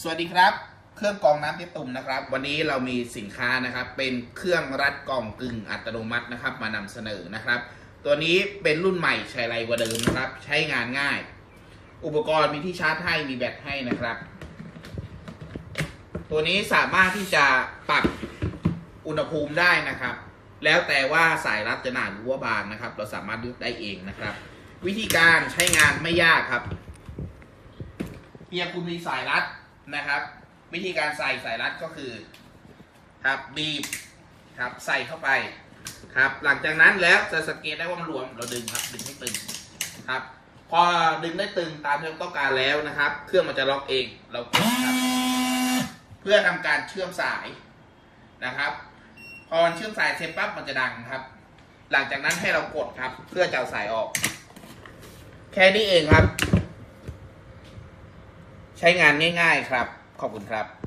สวัสดีครับ เครื่องกรองน้ำเต็มตุ่มนะครับ วันนี้เรามีสินค้านะครับ เป็นเครื่องรัดกรองกึ่งอัตโนมัตินะครับ มานำเสนอนะครับ ตัวนี้เป็นรุ่นใหม่ใช้ไรกว่าเดิมนะครับ ใช้งานง่าย อุปกรณ์มีที่ชาร์จให้มีแบตให้นะครับ ตัวนี้สามารถที่จะปรับอุณหภูมิได้นะครับ แล้วแต่ว่าสายรัดจะหนาหรือว่าบางนะครับ เราสามารถเลือกได้เองนะครับ วิธีการใช้งานไม่ยากครับเพียงคุณมีสายรัด นะครับ วิธีการใส่สายรัดก็คือครับบีบครับใส่เข้าไปครับ หลังจากนั้นแล้วจะสังเกตได้ว่ามันหลวมเราดึงครับดึงให้ตึงครับ พอดึงได้ตึงตามที่เราต้องการแล้วนะครับ เครื่องมันจะล็อกเองเรากดครับ เพื่อทำการเชื่อมสายนะครับ พอมันเชื่อมสายเสร็จปั๊บมันจะดังครับ หลังจากนั้นให้เรากดครับ เพื่อจะเอาสายออก แค่นี้เองครับ ใช้งานง่ายๆครับ ขอบคุณครับ